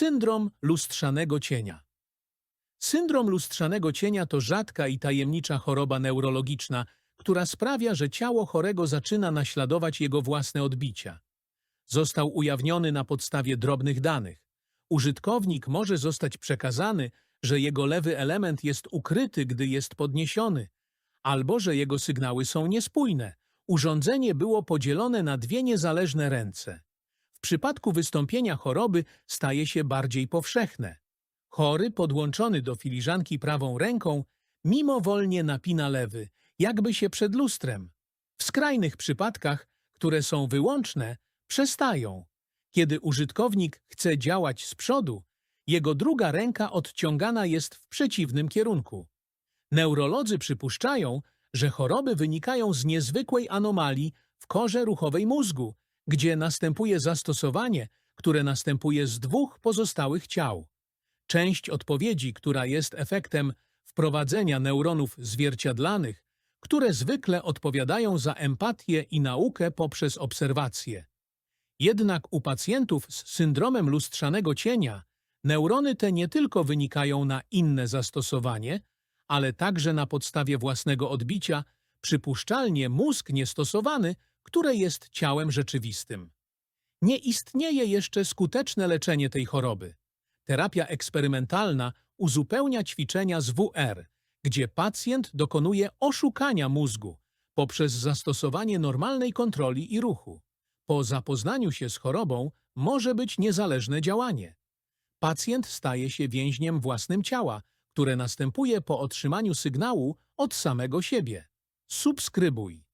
Syndrom lustrzanego cienia. Syndrom lustrzanego cienia to rzadka i tajemnicza choroba neurologiczna, która sprawia, że ciało chorego zaczyna naśladować jego własne odbicia. Został ujawniony na podstawie drobnych danych. Użytkownik może zostać przekazany, że jego lewy element jest ukryty, gdy jest podniesiony, albo że jego sygnały są niespójne. Urządzenie było podzielone na dwie niezależne ręce. W przypadku wystąpienia choroby staje się bardziej powszechne. Chory, podłączony do filiżanki prawą ręką, mimowolnie napina lewy, jakby się przed lustrem. W skrajnych przypadkach, które są wyłączne, przestają. Kiedy użytkownik chce działać z przodu, jego druga ręka odciągana jest w przeciwnym kierunku. Neurolodzy przypuszczają, że choroby wynikają z niezwykłej anomalii w korze ruchowej mózgu, gdzie następuje zastosowanie, które następuje z dwóch pozostałych ciał. Część odpowiedzi, która jest efektem wprowadzenia neuronów zwierciadlanych, które zwykle odpowiadają za empatię i naukę poprzez obserwację. Jednak u pacjentów z syndromem lustrzanego cienia neurony te nie tylko wynikają na inne zastosowanie, ale także na podstawie własnego odbicia, przypuszczalnie mózg niestosowany, które jest ciałem rzeczywistym. Nie istnieje jeszcze skuteczne leczenie tej choroby. Terapia eksperymentalna uzupełnia ćwiczenia z WR, gdzie pacjent dokonuje oszukania mózgu poprzez zastosowanie normalnej kontroli i ruchu. Po zapoznaniu się z chorobą może być niezależne działanie. Pacjent staje się więźniem własnym ciała, które następuje po otrzymaniu sygnału od samego siebie. Subskrybuj.